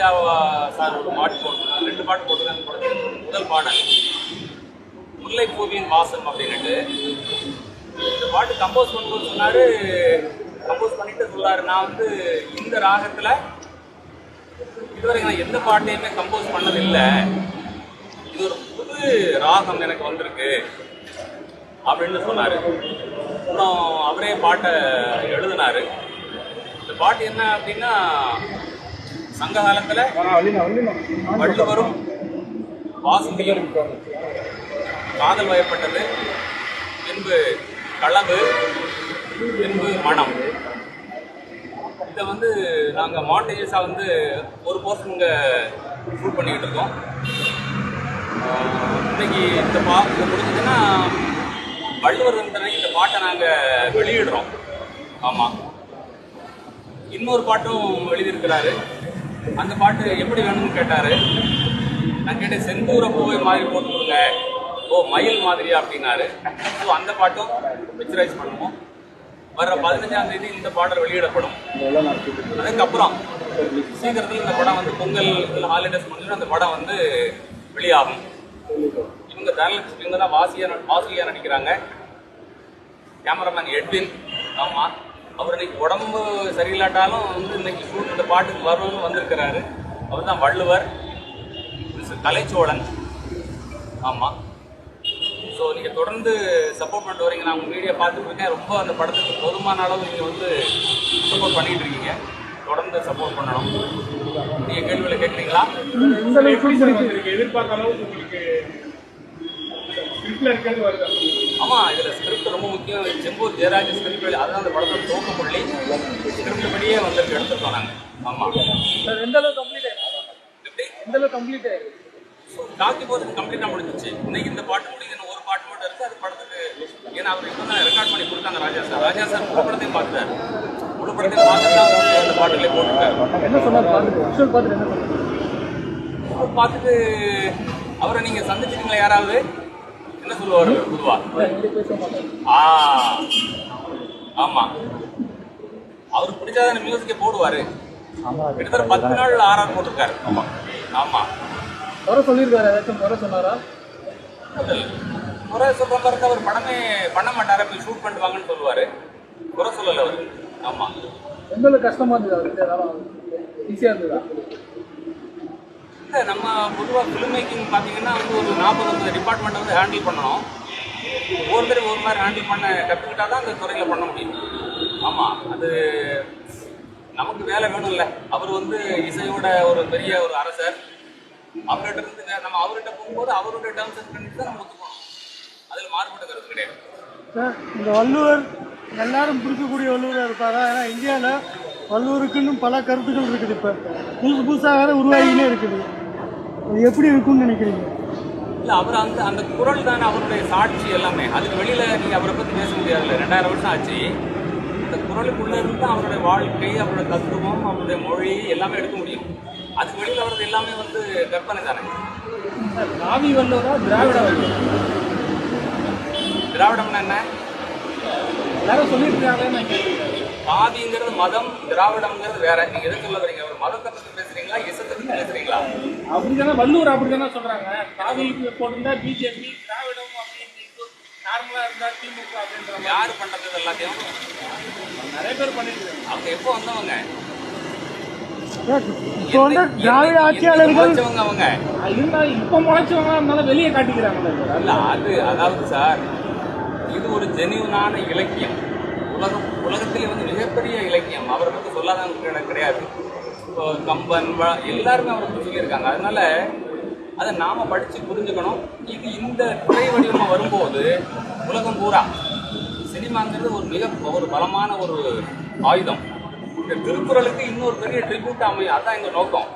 Ilaiyaraaja sir ஒரு பாட்டு போட்டு ரெண்டு பாட்டு போட்டுருக்காங்க போட்டு முதல் பாடல். முல்லைப்பூவின் வாசம் அப்படின்னுட்டு. இந்த பாட்டு கம்போஸ் பண்ணும்போது சொன்னார். கம்போஸ் பண்ணிட்டு சொன்னாரு. நான் வந்து இந்த ராகத்தில் இதுவரைக்கும் நான் எந்த பாட்டையுமே கம்போஸ் பண்ணதில்லை. இது ஒரு புது ராகம் எனக்கு வந்திருக்கு அப்படின்னு சொன்னார். அப்புறம் அவரே பாட்டை எழுதினார். இந்த பாட்டு என்ன அப்படின்னா சங்க காலத்துல வள்ளுவரும் வாசுகியும் காதல் வயப்பட்டது. பின்பு களவு பின்பு மனம். இதை வந்து நாங்கள் மாண்டேஜஸாக வந்து ஒரு போர்ஷன் இங்கே ஷூட் பண்ணிக்கிட்டு இருக்கோம். இன்னைக்கு இந்த பா இது முடிஞ்சதுன்னா வள்ளுவர் வந்தனை இந்த பாட்டை நாங்கள் வெளியிடுறோம். ஆமாம் இன்னொரு பாட்டும் எழுதியிருக்கிறாரு. அந்த பாட்டு எப்படி வேணும்னு கேட்டார். நான் கேட்டேன் செந்தூர பூவை மாதிரி போட்டு கொடுங்க. ஓ மயில் மாதிரியா? அப்படின்னாரு. ஸோ அந்த பாட்டும் பிக்சரைஸ் பண்ணுவோம். வர பதினஞ்சாம் தேதி இந்த பாடல் வெளியிடப்படும். அதுக்கப்புறம் சீக்கிரத்தில் இந்த படம் வந்து பொங்கல் ஹாலிடேஸ் முடிஞ்சு அந்த படம் வந்து வெளியாகும். இவங்க தனலட்சுமி இவங்க தான் வாசியா வாசியா நடிக்கிறாங்க. கேமராமேன் எட்வின் ஆமாம் அவர் இன்னைக்கு உடம்பு சரியில்லாட்டாலும் வந்து இன்னைக்கு ஷூட் இந்த பாட்டுக்கு வரணும்னு வந்திருக்கிறாரு. அவர் தான் வள்ளுவர் கலைச்சோழன். ஆமாம் ஸோ நீங்கள் தொடர்ந்து சப்போர்ட் பண்ணிட்டு வரீங்க. நான் உங்கள் மீடியா பார்த்துட்டு இருக்கேன். ரொம்ப அந்த படத்துக்கு போதுமான அளவு நீங்கள் வந்து சப்போர்ட் பண்ணிட்டு இருக்கீங்க. தொடர்ந்து சப்போர்ட் பண்ணணும். நீங்கள் கேள்விகளை கேட்குறீங்களா? எதிர்பார்த்த அளவுக்கு உங்களுக்கு ஸ்கிரிப்ட்ல இருக்கிறது வருது? ஆமாம் இதில் ஸ்கிரிப்ட் ரொம்ப முக்கியம். செம்பூர் ஜெயராஜ் ஸ்கிரிப்ட் அதுதான் அந்த படத்தோட துவக்க புள்ளி ஸ்கிரிப்ட் படியே வந்துருக்கு எடுத்துருக்கோம் நாங்கள் ஆமாம் சார் எந்த அளவுக்கு கம்ப்ளீட் ஆயிருக்கு? எந்த அளவுக்கு கம்ப்ளீட் ஆயிருக்கு? டாக்கி போகிறது கம்ப்ளீட்டாக முடிஞ்சிச்சு. இன்னைக்கு இந்த பாட்டு முடியுது இன்னும் ஒரு பாட்டு மட்டும் இருக்குது அது படத்துக்கு. ஏன்னா அவர் இப்போ தான் ரெக்கார்ட் பண்ணி கொடுத்தாங்க ராஜா சார். ராஜா சார் முழு படத்தையும் பார்த்துட்டாரு. முழு படத்தையும் பார்த்துட்டு வந்து அந்த பாட்டுல போட்டுருக்காரு. என்ன சொன்னார்? பார்த்துட்டு பார்த்துட்டு அவர் பார்த்துட்டு அவரை நீங்கள் சந்திச்சிட்டீங்களா யாராவது? என்ன சொல்லுவார்? பொதுவா? ஆ ஆமாம் அவருக்கு பிடிச்சாதான மியூசிக்கை போடுவார். கிட்டத்தட்ட பத்து நாள் ஆர்ஆர் போட்டிருக்காரு. ஆமாம் ஆமாம் வர சொல்லியிருக்காரு ஏதாச்சும் வர சொன்னாரா? குறை சொல்ற மாதிரி அவர் படமே பண்ண மாட்டாரு போய் ஷூட் பண்ணிட்டு வாங்கன்னு சொல்லுவாரு. குறை சொல்லல அவர். ஆமா. அளவுக்கு கஷ்டமா இருந்தது? ஈஸியாக இருந்ததா? இல்லை நம்ம பொதுவாக ஃபிலிம் மேக்கிங் பார்த்தீங்கன்னா வந்து ஒரு நாற்பது ஐம்பது டிபார்ட்மெண்ட் வந்து ஹேண்டில் பண்ணணும். ஒவ்வொருத்தரும் ஒரு மாதிரி ஹேண்டில் பண்ண கற்றுக்கிட்டா தான் அந்த துறையில் பண்ண முடியும். ஆமாம் அது நமக்கு வேலை வேணும்ல. அவர் வந்து இசையோட ஒரு பெரிய ஒரு அரசர். அவர்கிட்ட இருந்து நம்ம அவர்கிட்ட போகும்போது அவருடைய டேர்ம்ஸ் அண்ட் கண்டிஷன் நம்ம ஒத்துக்கணும் அதில் மாறுபட்ட கருத்து கிடையாது. சார் இந்த வள்ளுவர் எல்லாரும் பிடிக்கக்கூடிய வள்ளுவராக இருப்பாரா? ஏன்னா இந்தியாவில் வள்ளுவருக்குன்னு பல கருத்துக்கள் இருக்குது இப்போ. புதுசு புதுசாக வேறு உருவாகினே இருக்குது. அது எப்படி இருக்கும்னு நினைக்கிறீங்க? இல்ல அவர் அந்த அந்த குரல் தானே அவருடைய சாட்சி எல்லாமே. அதுக்கு வெளியில நீங்க அவரை பத்தி பேச முடியாதுல்ல. ரெண்டாயிரம் வருஷம் ஆச்சு. அந்த குரலுக்குள்ள இருந்து அவருடைய வாழ்க்கை அவருடைய தத்துவம் அவருடைய மொழி எல்லாமே எடுக்க முடியும். அதுக்கு வெளியில வர்றது எல்லாமே வந்து கற்பனை தானே. ஆவி வள்ளுவரா திராவிட வள்ளுவரா திராவிடம்னா என்ன? எல்லாரும் கேட்டுருக்கேன் பாதிங்கிறது மதம் திராவிடம்ங்கிறது வேற. நீங்க எதை சொல்ல வரீங்க? ஒரு மதத்தை பத்தி பேசுறீங்களா அப்படிதானே வள்ளுவர் அப்படிதானே சொல்றாங்க. காவிக்கு போட்டிருந்தா பிஜேபி திராவிடம் அப்படின்னு நார்மலா இருந்தா திமுக அப்படின்ற மாதிரி. யாரு பண்றது எல்லாத்தையும் நிறைய பேர் பண்ணிட்டு அவங்க எப்போ வந்தவங்க? திராவிட ஆட்சியாளர்கள் அவங்க? இருந்தா இப்ப முளைச்சவங்க இருந்தாலும் வெளியே காட்டிக்கிறாங்களே இல்ல அது அதாவது சார் இது ஒரு ஜெனியூனான இலக்கியம். உலகம் உலகத்திலே வந்து மிகப்பெரிய இலக்கியம். அவரை பற்றி சொல்லாதவங்க கிடை- கிடையாது. கம்பன் எல்லாருமே அவரை பற்றி சொல்லியிருக்காங்க. அதனால அதை நாம படிச்சு புரிஞ்சுக்கணும். இது இந்த திரை வடிவமாக வரும்போது உலகம் பூரா சினிமாங்கிறது ஒரு மிக ஒரு பலமான ஒரு ஆயுதம். இந்த திருக்குறளுக்கு இன்னொரு பெரிய ட்ரிபியூட் அமையும் அதான் எங்க நோக்கம்.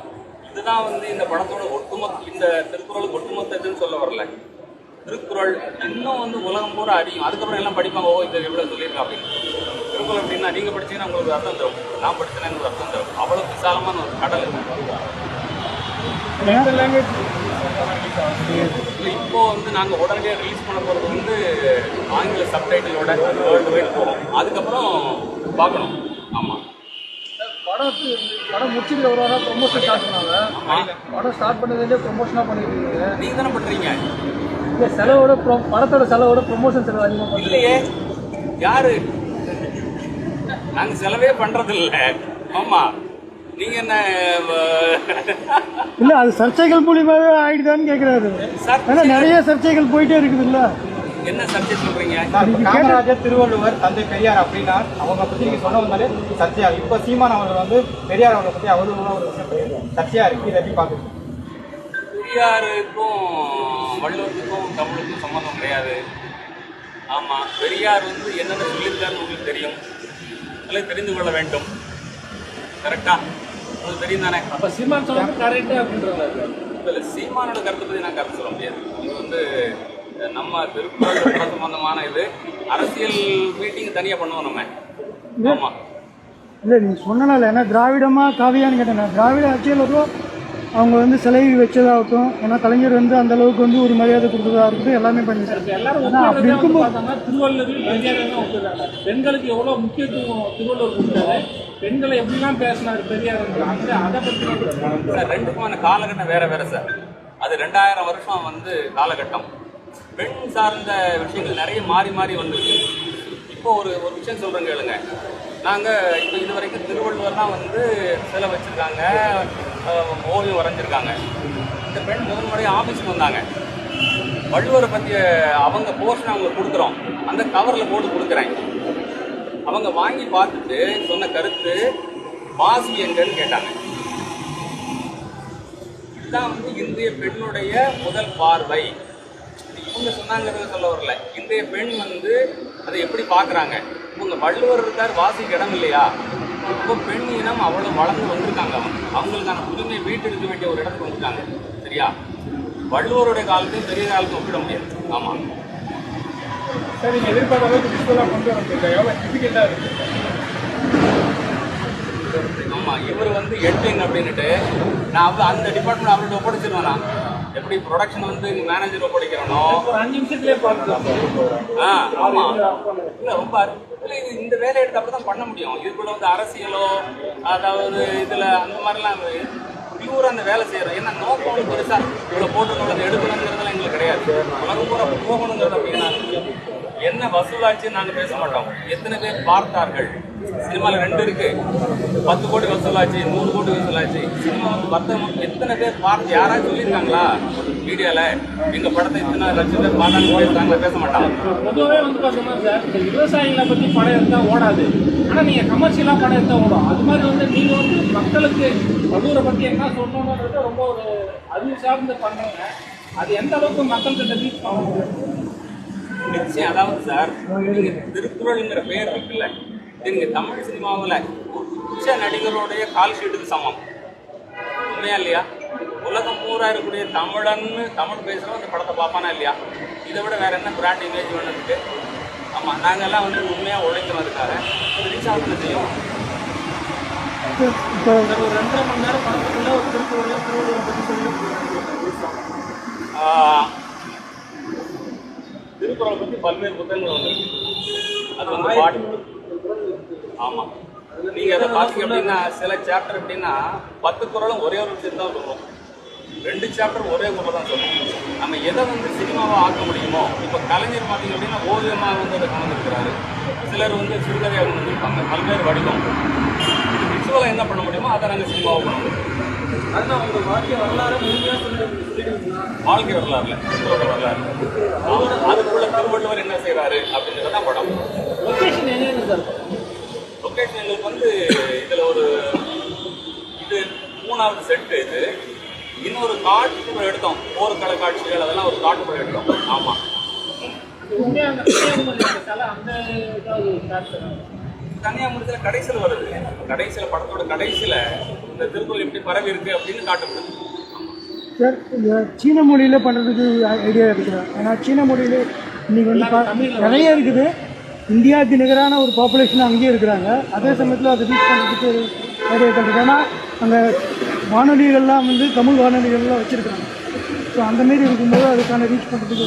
இதுதான் வந்து இந்த படத்தோட ஒட்டுமொத்த இந்த திருக்குறளுக்கு ஒட்டுமொத்த இதுன்னு சொல்ல வரல. திருக்குறள் இன்னும் வந்து உலகம் பூரா அறியும் அதுக்கப்புறம் எல்லாம் படிப்பாங்க ஓ இது எவ்வளோ சொல்லியிருக்கா? அப்படின்னு. திருக்குறள் அப்படின்னா நீங்கள் படிச்சீங்கன்னா உங்களுக்கு அர்த்தம் தரும். நான் படிச்சேன்னா எனக்கு அர்த்தம் தரும். அவ்வளோ விசாலமான ஒரு கடல் இல்லை இப்போ வந்து நாங்கள் உடனடியாக ரிலீஸ் பண்ண போகிறது வந்து ஆங்கில சப்டைட்டிலோட வேர்ல்டு வைட் போகிறோம் அதுக்கப்புறம் பார்க்கணும். ஆமாம் படம் படம் ஒரு வாரம் ப்ரொமோஷன் ஸ்டார்ட் பண்ணாங்க. படம் ஸ்டார்ட் பண்ணதுலேயே ப்ரொமோஷனாக பண்ணிட்டு இருக்கீங்க. நீங்கள் தானே பண்ணுறீங்க இந்த செலவோட ப்ரோ படத்தோட செலவோட ப்ரொமோஷன் செலவு அதிகமாக இல்லையே. யாரு? நாங்கள் செலவே பண்ணுறதில்ல ஆமாம் நீங்கள் என்ன இல்லை அது சர்ச்சைகள் மூலியமாகவே ஆயிடுதான்னு கேட்குறாரு சார் ஏன்னா நிறைய சர்ச்சைகள் போயிட்டே இருக்குதுல்ல. என்ன சப்ஜெக்ட் சொல்கிறீங்க சார், இப்ப காமராஜர் திருவள்ளுவர் தந்தை பெரியார் அப்படின்னா அவங்க பத்தி நீங்க சொன்ன வந்தாலே சர்ச்சையா இப்ப சீமான் அவர்கள் வந்து பெரியார் அவர்களை பத்தி அவதூறான ஒரு சர்ச்சையா இருக்கு. இதை எப்படி பாக்குறீங்க பெரியாருக்கும் வள்ளுவருக்கும் தமிழுக்கும் சம்மந்தம் கிடையாது. ஆமாம் பெரியார் வந்து என்னென்ன சொல்லியிருக்காருன்னு உங்களுக்கு தெரியும். அதில் தெரிந்து கொள்ள வேண்டும். கரெக்டா உங்களுக்கு தெரியும் தானே அப்போ சீமான் சொல்லுறது கரெக்டு அப்படின்றாங்க இல்லை சீமானோட கருத்தை பற்றி நான் கருத்து சொல்ல முடியாது. இது வந்து நம்ம திருக்குறள் சம்பந்தமான இது. அரசியல் மீட்டிங் தனியாக பண்ணுவோம் நம்ம. ஆமாம் இல்லை நீ சொன்னனால ஏன்னா திராவிடமா காவியான்னு கேட்டேன் திராவிட ஆட்சியாளரும் அவங்க வந்து சிலை வச்சதாகட்டும் ஏன்னா கலைஞர் வந்து அந்த அளவுக்கு வந்து ஒரு மரியாதை கொடுத்ததா இருக்கட்டும் எல்லாமே பண்ணிட்டாரு. எல்லாரும் ஆனா அப்படி இருக்கும்போது பார்த்தோம்னா திருவள்ளுவர் பெண்களுக்கு எவ்வளோ முக்கியத்துவம் திருவள்ளுவர் கொடுத்தாரு. பெண்களை எப்படிலாம் பேசினார் பெரியார் அந்த அதை பற்றி சார் ரெண்டுக்குமான காலகட்டம் வேற வேற சார். அது ரெண்டாயிரம் வருஷம் வந்து காலகட்டம். பெண் சார்ந்த விஷயங்கள் நிறைய மாறி மாறி வந்திருக்கு. இப்போ ஒரு ஒரு விஷயம் சொல்கிறேன் கேளுங்க. நாங்கள் இப்போ இது வரைக்கும் திருவள்ளுவர் தான் வந்து சிலை வச்சுருக்காங்க. ஓவியம் வரைஞ்சிருக்காங்க. இந்த பெண் முதல் முறை ஆஃபீஸுக்கு வந்தாங்க. வள்ளுவரை பற்றிய அவங்க போர்ஷன் அவங்களுக்கு கொடுக்குறோம். அந்த கவரில் போட்டு கொடுக்குறேன். அவங்க வாங்கி பார்த்துட்டு சொன்ன கருத்து வாசி எங்கன்னு கேட்டாங்க. இதுதான் வந்து இந்திய பெண்ணுடைய முதல் பார்வை. இவங்க சொன்னாங்கிறத சொல்ல வரல. இந்திய பெண் வந்து அதை எப்படி பார்க்குறாங்க? இவங்க வள்ளுவர் இருக்கார் வாசிக்கு இடம் இல்லையா? இப்போ பெண் இனம் அவ்வளோ வளர்ந்து வந்திருக்காங்க. அவங்க அவங்களுக்கான உரிமை வீட்டெடுக்க வேண்டிய ஒரு இடத்துக்கு வந்துட்டாங்க சரியா? வள்ளுவருடைய காலத்தையும் பெரிய காலத்தையும் ஒப்பிட முடியாது. ஆமாம் சரி எதிர்பார்த்த அளவுக்கு விஷுவலாக கொண்டு வந்திருக்கீங்க எவ்வளோ டிஃபிகல்ட்டாக இருக்குது ஆமாம் இவர் வந்து எட்லிங் அப்படின்னுட்டு நான் அவ அந்த டிபார்ட்மெண்ட் அவர்கிட்ட ஒப்படைச்சிருவேன் நான் எப்படி ப்ரொடக்ஷன் வந்து மேனேஜர் ஒப்படைக்கிறனோ? ஒரு அஞ்சு நிமிஷத்துலேயே பார்த்துக்கலாம் ஆ ஆமாம் இல்லை ரொம்ப இல்லை இது இந்த வேலையை எடுத்து அப்படி தான் பண்ண முடியும். இதுக்குள்ள வந்து அரசியலோ அதாவது இதில் அந்த மாதிரிலாம் பியூராக அந்த வேலை செய்கிறோம் ஏன்னா நோக்கம் ஒன்று பெருசாக இவ்வளோ போட்டு எடுக்கணுங்கிறதுலாம் எங்களுக்கு கிடையாது. உலகம் பூரா போகணுங்கிறது அப்படின்னா என்ன வசூலாச்சுன்னு நாங்கள் பேச மாட்டோம். எத்தனை பேர் பார்த்தார்கள்? சினிமாவில் ரெண்டு இருக்கு. பத்து கோடி வசூலாச்சு நூறு கோடி வசூலாச்சு சினிமா வந்து வர்த்தகம் எத்தனை பேர் பார்த்து யாராவது சொல்லியிருக்காங்களா? மீடியாவில் எங்கள் படத்தை இத்தனை லட்சம் பேர் பார்த்தாங்க பேசுகிறாங்களா பேச மாட்டாங்க. பொதுவாகவே வந்து பார்த்தோம்னா சார் இந்த விவசாயிகளை பற்றி படம் எடுத்தால் ஓடாது. ஆனால் நீங்கள் கமர்ஷியலாக படம் எடுத்தால் ஓடும். அது மாதிரி வந்து நீங்கள் வந்து மக்களுக்கு வள்ளுவரை பற்றி என்ன சொல்லணுன்றது ரொம்ப ஒரு அறிவு சார்ந்து பண்ணுங்க அது எந்த அளவுக்கு மக்கள்கிட்ட ரீச் பண்ண முடியும் நிச்சயம் அதாவது சார் நீங்க திருக்குறள்ங்கிற பேர் இருக்குல்ல இது நீங்க தமிழ் சினிமாவில் உச்ச நடிகருடைய கால் ஷீட்டுக்கு சமம். உண்மையா இல்லையா? உலகம் பூரா இருக்கக்கூடிய தமிழன்னு தமிழ் பேசுகிறவங்க இந்த படத்தை பார்ப்பானா இல்லையா? இதை விட வேற என்ன பிராண்ட் இமேஜ் ஒன்று இருக்கு? ஆமாம் நாங்கெல்லாம் வந்து உண்மையாக உழைக்கிறோம் அதுக்காக அது ரீச் செய்யும் இப்போ ஒரு ரெண்டரை மணி நேரம் படத்துக்குள்ள ஒரு திருக்குறள் திருவள்ளுவரை பற்றி சொல்லி ஆஹ், திருக்குறளை பற்றி பல்வேறு புத்தகங்கள் வந்திருக்கு. அது வந்து பாட்டு ஆமாம் நீங்கள் அதை பார்த்தீங்க அப்படின்னா சில சாப்டர் எப்படின்னா பத்து குறளும் ஒரே ஒரு விஷயம் தான் சொல்லுவோம் ரெண்டு சாப்டர் ஒரே குரல் தான் சொல்லுவோம் நம்ம எதை வந்து சினிமாவாக ஆக்க முடியுமோ இப்போ கலைஞர் பார்த்தீங்க அப்படின்னா ஓவியமாக வந்து அதை கலந்துருக்கிறாரு சிலர் வந்து சிறுகதையாக வந்திருப்பாங்க பல்வேறு வடிவம். இது விசுவலாக என்ன பண்ண முடியுமோ அதை நாங்கள் சினிமாவை பண்ண முடியும். வாழ்க்கை வரலாறு வாழ்க்கை வரலாறுல வரலாறு. அவர் அதுக்குள்ள திருவள்ளுவர் என்ன செய்றாரு அப்படிங்கிறது தான் படம் லொக்கேஷன் எங்கே சார் லொக்கேஷன் எங்களுக்கு வந்து இதில் ஒரு இது மூணாவது செட்டு இது. இன்னொரு காட்டுப்புறம் எடுத்தோம். போர்க்கள காட்சிகள் அதெல்லாம் ஒரு காட்டுப்புறம் எடுத்தோம். ஆமாம் கன்னியாகுமரியில் கடைசியில் வருது. கடைசியில் படத்தோட கடைசியில் இந்த திருக்குறள் எப்படி பரவி இருக்கு அப்படின்னு காட்டுப்படுது. சார் சீன மொழியில் பண்ணுறதுக்கு ஐடியா இருக்குதா? ஏன்னா சீன மொழியில் இன்னைக்கு வந்து நிறைய இருக்குது. இந்தியாவுக்கு நிகரான ஒரு பாப்புலேஷன் அங்கேயே இருக்கிறாங்க. அதே சமயத்தில் அதை ரீச் பண்ணுறதுக்கு நிறைய ஏன்னா அங்கே வானொலிகள்லாம் வந்து தமிழ் வானொலிகள்லாம் வச்சுருக்காங்க ஸோ அந்த மாரி இருக்கும்போது அதுக்கான ரீச் பண்ணுறதுக்கு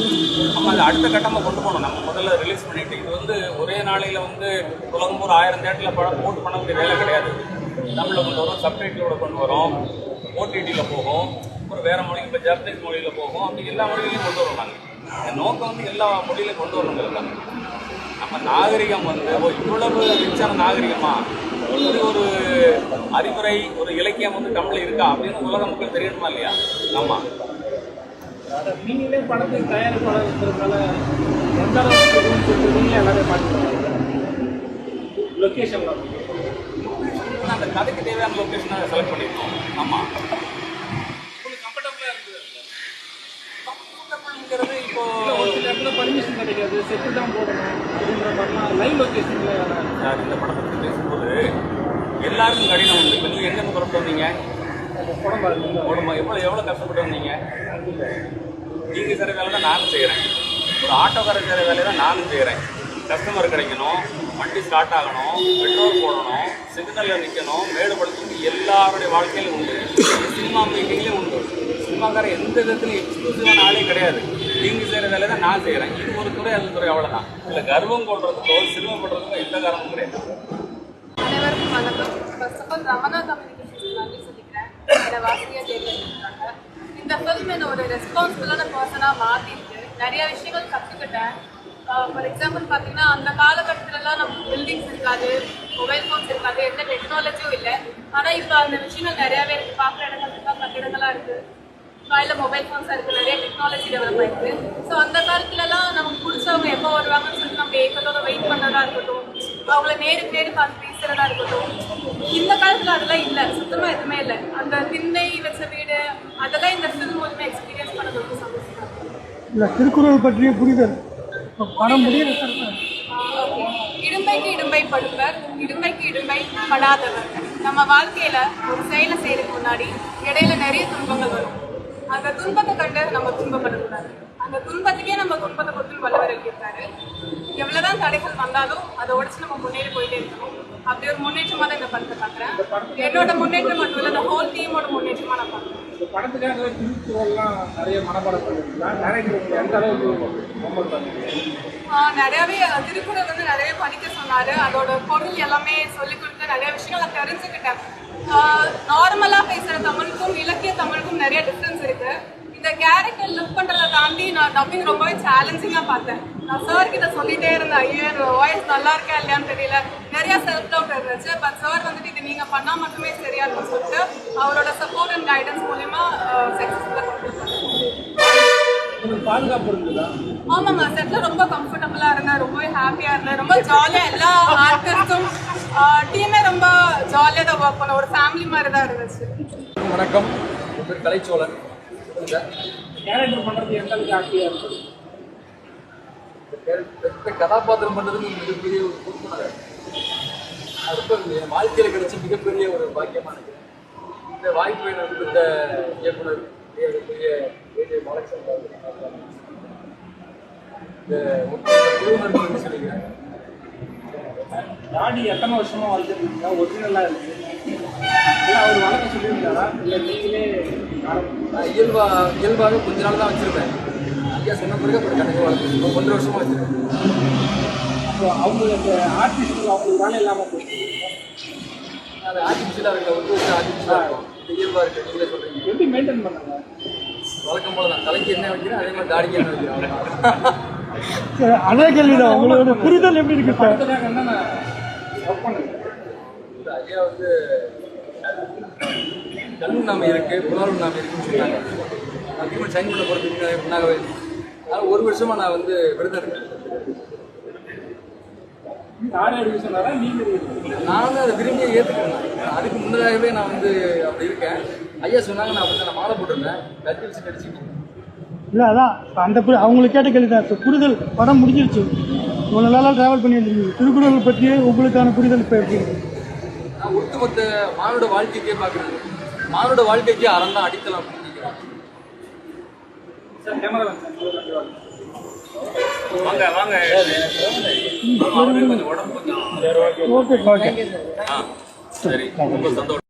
நம்ம அதை அடுத்த கட்டமாக கொண்டு போகணும். நம்ம முதல்ல ரிலீஸ் பண்ணிட்டு இது வந்து ஒரே நாளையில் வந்து உலகம் ஒரு ஆயிரம் தேட்டரில் படம் போட்டு பண்ண வேண்டிய வேலை கிடையாது. தமிழில் கொண்டு வரும் சப்டைட்டிலோட கொண்டு வரும் ஓடிடியில் போகும் ஒரு வேறு மொழி இப்போ ஜாப்பனீஸ் மொழியில் போகும் அப்படி எல்லா மொழியிலையும் கொண்டு வரோம் நாங்கள் நோக்கம் வந்து எல்லா மொழியிலையும் கொண்டு வரணுங்கிறது தான் நம்ம நாகரிகம் வந்து ஓ இவ்வளவு ரிச்சான நாகரிகமா? இப்படி ஒரு அறிவுரை ஒரு இலக்கியம் வந்து தமிழில் இருக்கா அப்படின்னு உலக மக்கள் தெரியணுமா இல்லையா? ஆமாம் நீங்களே படத்தை தயாரிப்பாளர் இருக்கிறதுனால எந்த அளவுக்கு நீங்களே எல்லாமே பார்த்துக்கலாம் லொக்கேஷன்ல அந்த கதைக்கு தேவையான லொக்கேஷனை செலக்ட் பண்ணிருக்கோம். ஆமாம் உங்களுக்கு கம்ஃபர்டபுளாக இருந்தது கம்ஃபர்டபுள்ங்கிறது இப்போ இல்லை ஒரு சில இடத்துல பர்மிஷன் கிடைக்காது. செட்டு தான் போடணும் அப்படின்ற மாதிரிலாம் லைவ் லொக்கேஷனில் சார் இந்த படத்தை பற்றி பேசும்போது எல்லாருக்கும் கடினம் உண்டு இப்போ நீங்கள் எங்கேருந்து புறப்பட்டு வந்தீங்க? படம் உடம்பா எவ்வளோ எவ்வளோ கஷ்டப்பட்டு வந்தீங்க? நீங்கள் செய்கிற வேலை தான் நானும் செய்கிறேன் ஒரு ஆட்டோக்காரர் செய்கிற வேலையை தான் நானும் செய்கிறேன் கஸ்டமர் கிடைக்கணும் வண்டி ஸ்டார்ட் ஆகணும் பெட்ரோல் போடணும் சிக்னலில் நிற்கணும் மேடு படுத்துறது எல்லாருடைய வாழ்க்கையிலும் உண்டு. சினிமா மேக்கிங்லேயும் உண்டு. சினிமாக்காரன் எந்த விதத்துலையும் எக்ஸ்க்ளூசிவான ஆளே கிடையாது. நீங்க செய்கிற வேலை தான் நான் செய்கிறேன் இது ஒரு துறை அது துறை அவ்வளோதான் இல்லை கர்வம் கொள்றதுக்கோ சிரமப்படுறதுக்கோ எந்த காரணமும் கிடையாது. அனைவருக்கும் வணக்கம். First of all Ramana communication நன்றி சொல்லிக்கிறேன். என்னை வாசியாக தேர்ந்தெடுத்திருக்காங்க. இந்த ஃபிலிம் என்ன ஒரு ரெஸ்பான்சிபிளான பர்சனாக மாற்றிருக்கு நிறைய விஷயங்கள் கற்றுக்கிட்டேன் ஃபார் எக்ஸாம்பிள் பார்த்தீங்கன்னா அந்த காலகட்டத்திலலாம் நம்ம பில்டிங்ஸ் இருக்காது மொபைல் ஃபோன்ஸ் இருக்காது எந்த டெக்னாலஜியும் இல்லை. ஆனால் இப்போ அந்த விஷயங்கள் நிறையாவே இருக்குது பார்க்குற இடங்கள் இருக்கா? கட்டிடங்களாக இருக்குது கையில் மொபைல் ஃபோன்ஸ் இருக்குது நிறைய டெக்னாலஜி டெவலப் ஆயிருக்கு. ஸோ அந்த காலத்துலலாம் நமக்கு பிடிச்சவங்க எப்போ வருவாங்கன்னு சொல்லிட்டு நம்ம ஏக்கத்தோட வெயிட் பண்ணுறதா இருக்கட்டும் அவங்கள நேருக்கு நேரு பார்த்து பேசுகிறதா இருக்கட்டும் இந்த காலத்தில் அதெல்லாம் இல்லை. சுத்தமாக எதுவுமே இல்லை. அந்த திண்ணை வச்ச வீடு அதெல்லாம் இந்த ஃபில்ம் மூலமாக எக்ஸ்பீரியன்ஸ் பண்ணது ரொம்ப சந்தோஷமா. இல்லை திருக்குறள் பற்றிய புரிதல். படம். ஓகே. இடும்பைக்கு இடும்பை படுப்பர் இடும்பைக்கு இடும்பை படாதவர். நம்ம வாழ்க்கையில ஒரு செயலை செய்யறதுக்கு முன்னாடி இடையில நிறைய துன்பங்கள் வரும். அந்த துன்பத்தை கண்டு நம்ம துன்பப்படக்கூடாது. அந்த துன்பத்துக்கே நம்ம துன்பத்தை கொடுத்து வல்லவர் எழுதியிருக்காரு. எவ்வளவுதான் தடைகள் வந்தாலும் அதை உடைச்சு நம்ம முன்னேறி போயிட்டே இருக்கணும். அப்படி ஒரு முன்னேற்றமா தான் இந்த படத்தை பார்க்குறேன். என்னோட முன்னேற்றம் மட்டும் இல்லை இந்த ஹோல் டீமோட முன்னேற்றமா நான் பார்க்குறேன். படத்துக்காக திருக்குறள்லாம் நிறைய மனப்பாடம் எந்த அளவுக்கு நிறையவே திருக்குறள் வந்து நிறைய படிக்க சொன்னாரு. அதோட பொருள் எல்லாமே சொல்லி கொடுத்து நிறைய விஷயங்கள் தெரிஞ்சுக்கிட்டேன். நார்மலாக பேசுகிற தமிழுக்கும் இலக்கிய தமிழுக்கும் நிறைய டிஃப்ரென்ஸ் இருக்கு. இந்த கேரக்டர் லுக் பண்ணுறதை தாண்டி நான் டப்பிங் ரொம்பவே சேலஞ்சிங்காக பார்த்தேன். நான் சார் கிட்ட சொல்லிட்டே இருந்தேன் ஐயோ வாய்ஸ் நல்லா இருக்கா இல்லையான்னு தெரியல. நிறைய செல்ஃப் டவுட் இருந்துச்சு பட் சார் வந்துட்டு இது நீங்கள் பண்ணால் மட்டுமே சரியா இருக்கும்னு சொல்லிட்டு அவரோட சப்போர்ட் அண்ட் கைடன்ஸ் மூலிமா சக்ஸஸ்ஃபுல்லாக ஆமாங்க செட்ல ரொம்ப கம்ஃபர்டபுளா இருந்தேன் ரொம்பவே ஹாப்பியா இருந்தேன் ரொம்ப ஜாலியா எல்லா ஆர்டிஸ்டும் டீமே ரொம்ப ஜாலியா தான் ஒர்க் பண்ண ஒரு ஃபேமிலி மாதிரி தான் இருந்துச்சு. வணக்கம். பேர் கலைச்சோழன். கேரக்டர் பண்றது எந்த அளவுக்கு ஹாப்பியாக இருக்குது கதாபாத்திரம் பண்ணுறதுக்கு மிகப்பெரிய ஒரு பொறுப்பாக அது ரொம்ப என் வாழ்க்கையில் கிடைச்ச மிகப்பெரிய ஒரு பாக்கியமாக நினைக்கிறேன். இந்த வாய்ப்பை எனக்கு கொடுத்த இயக்குனர் குழுவினர்களுக்கு சொல்லிக்கிறேன் தாடி எத்தனை வருஷமா வளர்த்துருக்கீங்க? ஒரிஜினலாக இருக்கு இல்லை அவர் வளர்க்க சொல்லியிருந்தாரா? இல்லை நீங்களே நான் இயல்பா இயல்பாக கொஞ்ச நாள் தான் வச்சுருப்பேன். ஐயா சொன்ன பிறகு அப்புறம் கணக்கு வளர்த்து ஒன்றரை வருஷமாக வச்சுருக்கேன். அப்போ அவங்க அந்த ஆர்டிஸ்ட் அவங்களுக்கு வேலை இல்லாமல் போச்சு. அது ஆர்டிஃபிஷியலாக இருக்கிற ஒரு வருஷம் ஆர்டிஃபிஷியலாக இருக்கும் நீங்களே எப்படி மெயின்டைன் பண்ணாங்க? வழக்கம் போல தான். தலைக்கு என்ன வைக்கிறேன் அதே மாதிரி தாடிக்கு என்ன வைக்கிறேன் அதே கேள்விதான். உங்களோட புரிதல் எப்படி இருக்கு சார் ஐயா வந்து கல்லுண்ணாமை இருக்கு புலருண்ணாமை இருக்குன்னு சொன்னாங்க அக்ரிமெண்ட் சைன் பண்ண போகிறதுக்கு அதனால் ஒரு வருஷமா நான் வந்து விரதம் இருக்கேன் தாடி எடுக்க சொன்னாரா? நீங்க எடுக்க நான் வந்து அதை விரும்பியே ஏற்றுக்கிறேன் அதுக்கு முன்னதாகவே நான் வந்து அப்படி இருக்கேன். ஐயா சொன்னாங்க நான் அப்படி நான் மாலை போட்டிருந்தேன். கத்தி வச்சு கடிச்சிட்டு இல்லை அதான். இப்ப அந்த புரி அவங்களுக்கு கேட்ட கேள்வி தான். புரிதல் படம் முடிஞ்சிருச்சு. இவ்வளோ நாளாக ட்ராவல் பண்ணி வந்துருக்கீங்க திருக்குறள் பற்றிய உங்களுக்கான புரிதல் இப்போ எப்படி நான் ஒட்டுமொத்த மானோட வாழ்க்கைக்கே பார்க்குறேன் மானோட வாழ்க்கைக்கு அறம் தான் அடித்தலாம் அப்படின்னு சார் கேமரா சார் வாங்க வாங்க. கொஞ்சம் உடம்பு கொஞ்சம் ஓகே ஓகே. சரி. ரொம்ப சந்தோஷம்.